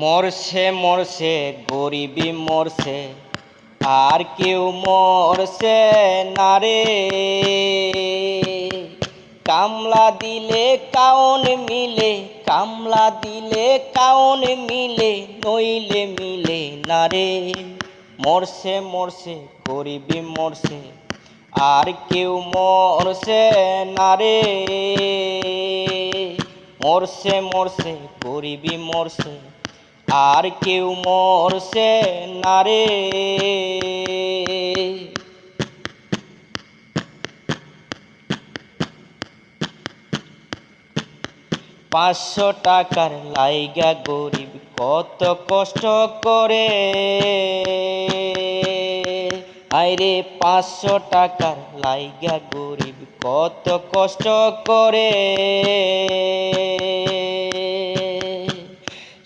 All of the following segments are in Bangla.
মরছে মরছে, গরিবি মরছে, আর কেউ মরছে না রে। কামলা দিলে কাউন মিলে, কামলা দিলে কাউন মিলে, নইলে মিলে না রে। মরছে মরছে, গরিবি মরছে, আর কেউ মরছে না রে। মরছে মরছে, গরিবি মরছে আর কেউ মরছে না রে। পাঁচশো টাকার লাইগা গরিব কত কষ্ট করে। আইরে, পাঁচশো টাকার লাইগা গরিব কত কষ্ট করে।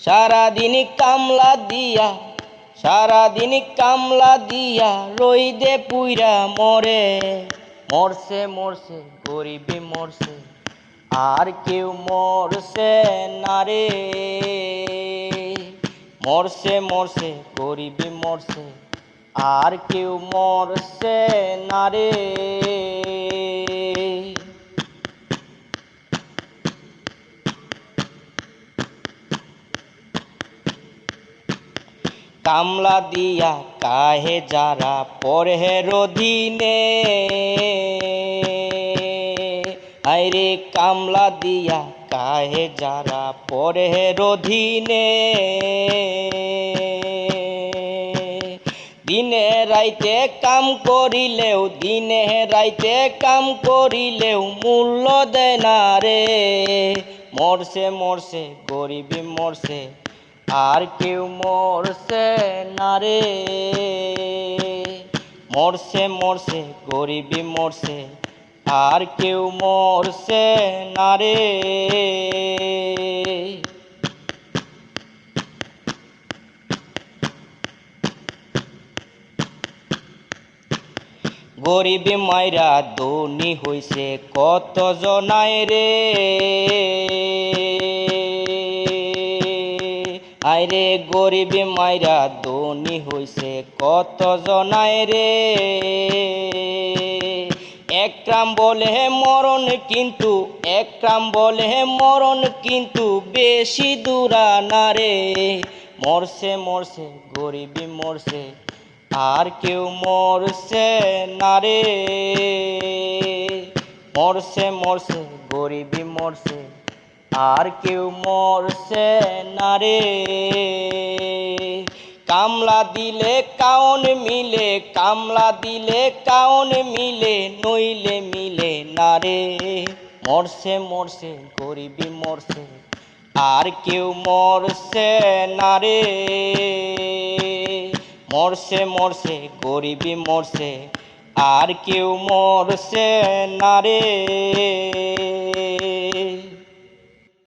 সারাদিন কামলা দিয়া, সারাদিন কামলা দিয়া রইদে পুইরা মরে। মরছে মরছে, গরিবি মরছে, আর কেউ মরছে না রে। মরছে মরছে, গরিবি মরছে, আর কেউ মরছে না রে। কামলা দিয়া কাহে যারা পরে রদিনে। আইরে কামলা দিয়া কাহে যারা পরে রধিনে দিনে রাইতে কাম করিলেও, দিনে রাইতে কাম করিলেও মূল্য দেয় না রে। মরছে মরছে, গরিবি মরছে আর কেউ মরছে না রে। মরছে মরছে, গরিবি মরছে, আর কেউ মরছে না রে। গরিবি মাইরা দনি হইছে কত জনায় রে। আইরে গরিবি মাইরা দনি হইছে, কত জনায় রে একরাম বলে মরণ কিন্তু একরাম বলে মরণ কিন্তু, বেশি দূরা না রে। মরছে মরছে, গরিবি মরছে, আর কেউ মরছে না রে। মরছে মরছে, গরিবি মরছে আর কেউ মরছে না রে। কামলা দিলে কাউন মিলে, কামলা দিলে কাউন মিলে, নইলে মিলে না রে। মরছে মরছে, গরিবি মরছে, আর কেউ মরছে না রে। মরছে মরছে, গরিবি মরছে, আর কেউ মরছে না রে।